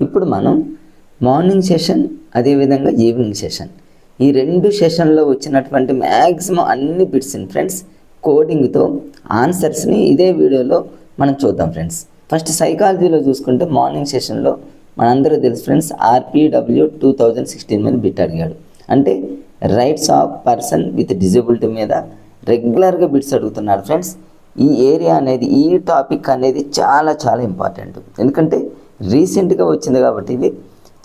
ఇప్పుడు మనం morning session అదేవిధంగా ఈవినింగ్ సెషన్ ఈ రెండు సెషన్లో వచ్చినటువంటి మ్యాక్సిమం అన్ని బిట్స్ని ఫ్రెండ్స్ కోడింగ్తో ఆన్సర్స్ని ఇదే వీడియోలో మనం చూద్దాం ఫ్రెండ్స్ ఫస్ట్ సైకాలజీలో చూసుకుంటే మార్నింగ్ సెషన్లో మనందరూ తెలుసు friends RPW two thousand sixteen మీద బిట్ అడిగాడు. అంటే rights of person with disability మీద రెగ్యులర్గా బిట్స్ అడుగుతున్నాడు ఫ్రెండ్స్ ఈ ఏరియా అనేది ఈ టాపిక్ అనేది చాలా చాలా ఇంపార్టెంట్ ఎందుకంటే రీసెంట్గా వచ్చింది కాబట్టి ఇది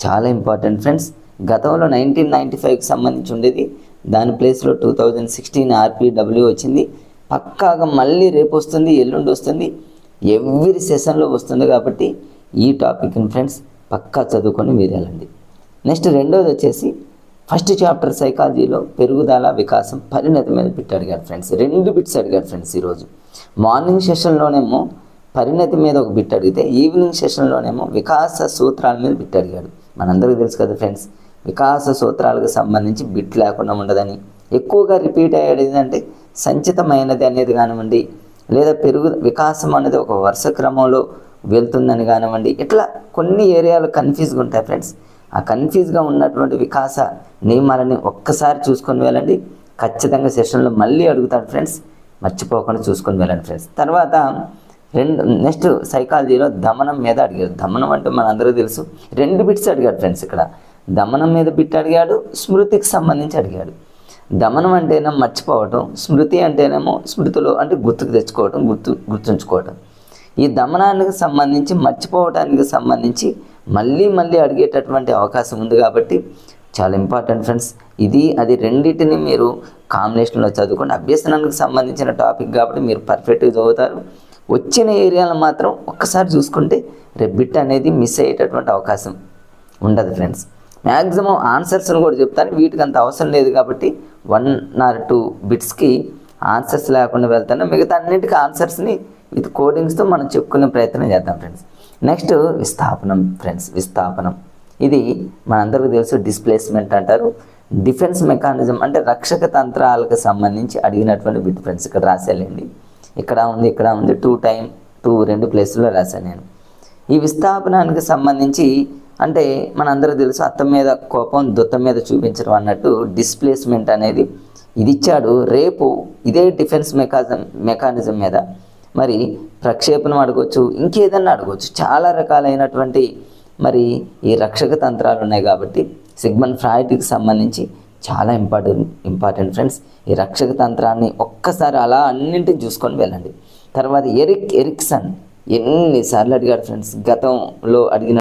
చాలా ఇంపార్టెంట్ ఫ్రెండ్స్. గతంలో నైన్టీన్ నైంటీ ఫైవ్కి సంబంధించి ఉండేది. దాని ప్లేస్లో టూ థౌజండ్ సిక్స్టీన్ ఆర్పిడబ్ల్యూ వచ్చింది. పక్కాగా మళ్ళీ రేపు వస్తుంది ఎల్లుండి వస్తుంది. ఎవ్రీ సెషన్లో వస్తుంది కాబట్టి ఈ టాపిక్ని ఫ్రెండ్స్ పక్కా చదువుకొని మీరు వెళ్ళండి. నెక్స్ట్ రెండోది వచ్చేసి ఫస్ట్ చాప్టర్ సైకాలజీలో పెరుగుదల వికాసం పరిణతి మీద బిట్ అడిగాడు ఫ్రెండ్స్. రెండు బిట్స్ అడిగాడు ఫ్రెండ్స్ ఈరోజు. మార్నింగ్ సెషన్లోనేమో పరిణతి మీద ఒక బిట్ అడిగితే ఈవినింగ్ సెషన్లోనేమో వికాస సూత్రాల మీద బిట్ అడిగాడు. మనందరికీ తెలుసు కదా ఫ్రెండ్స్ వికాస సూత్రాలకు సంబంధించి బిట్ లేకుండా ఉండదని. ఎక్కువగా రిపీట్ అయ్యేది ఏంటంటే సంచితమైనది అనేది కానివ్వండి లేదా పెరుగు వికాసం అనేది ఒక వరుస క్రమంలో వెళ్తుందని కానివ్వండి ఇట్లా కొన్ని ఏరియాలు కన్ఫ్యూజ్గా ఉంటాయి ఫ్రెండ్స్. ఆ కన్ఫ్యూజ్గా ఉన్నటువంటి వికాస నియమాలని ఒక్కసారి చూసుకొని వెళ్ళండి. ఖచ్చితంగా సెషన్లో మళ్ళీ అడుగుతాడు ఫ్రెండ్స్. మర్చిపోకుండా చూసుకొని వెళ్ళండి ఫ్రెండ్స్. తర్వాత రెండు నెక్స్ట్ సైకాలజీలో దమనం మీద అడిగాడు. దమనం అంటే మనందరికీ తెలుసు. రెండు బిట్స్ అడిగాడు ఫ్రెండ్స్ ఇక్కడ. దమనం మీద బిట్ అడిగాడు స్మృతికి సంబంధించి అడిగాడు. దమనం అంటేనేమో మర్చిపోవటం స్మృతి అంటేనేమో స్మృతిలో అంటే గుర్తుకు తెచ్చుకోవటం గుర్తు గుర్తుంచుకోవటం. ఈ దమనానికి సంబంధించి మర్చిపోవటానికి సంబంధించి మళ్ళీ మళ్ళీ అడిగేటటువంటి అవకాశం ఉంది కాబట్టి చాలా ఇంపార్టెంట్ ఫ్రెండ్స్. ఇది అది రెండింటిని మీరు కాంబినేషన్లో చదువుకోండి అభ్యసనానికి సంబంధించిన టాపిక్ కాబట్టి మీరు పర్ఫెక్ట్గా చదువుతారు. వచ్చిన ఏరియాలో మాత్రం ఒక్కసారి చూసుకుంటే రేపు బిట్ అనేది మిస్ అయ్యేటటువంటి అవకాశం ఉండదు ఫ్రెండ్స్. మ్యాక్సిమం ఆన్సర్స్ని కూడా చెప్తాను. వీటికి అంత అవసరం లేదు కాబట్టి వన్ ఆర్ టూ బిట్స్కి ఆన్సర్స్ లేకుండా వెళ్తాను. మిగతా అన్నింటికి ఆన్సర్స్ని విత్ కోడింగ్స్తో మనం చెప్పుకునే ప్రయత్నం చేద్దాం ఫ్రెండ్స్. నెక్స్ట్ విస్థాపనం ఫ్రెండ్స్ విస్థాపనం. ఇది మనందరికీ తెలుసు డిస్ప్లేస్మెంట్ అంటారు. డిఫెన్స్ మెకానిజం అంటే రక్షక తంత్రాలకు సంబంధించి అడిగినటువంటి బిట్ ఫ్రెండ్స్. ఇక్కడ రాసేయాలండి ఇక్కడ ఉంది ఇక్కడ ఉంది టూ టైం టూ రెండు ప్లేసుల్లో రాశాను నేను. ఈ విస్థాపనానికి సంబంధించి అంటే మనందరూ తెలుసు అత్తం మీద కోపం దుత్తం మీద చూపించడం అన్నట్టు డిస్ప్లేస్మెంట్ అనేది ఇది ఇచ్చాడు. రేపు ఇదే డిఫెన్స్ మెకానిజం మెకానిజం మీద మరి ప్రక్షేపణం అడగవచ్చు ఇంకేదన్నా అడగవచ్చు చాలా రకాలైనటువంటి మరి ఈ రక్షక తంత్రాలు ఉన్నాయి కాబట్టి సిగ్మన్ ఫ్రాయిడ్కి సంబంధించి చాలా ఇంపార్టెంట్ ఇంపార్టెంట్ ఫ్రెండ్స్. ఈ రక్షక తంత్రాన్ని ఒక్కసారి అలా అన్నింటిని చూసుకొని వెళ్ళండి. తర్వాత ఎరిక్ ఎరిక్సన్ ఎన్నిసార్లు అడిగాడు ఫ్రెండ్స్. గతంలో అడిగిన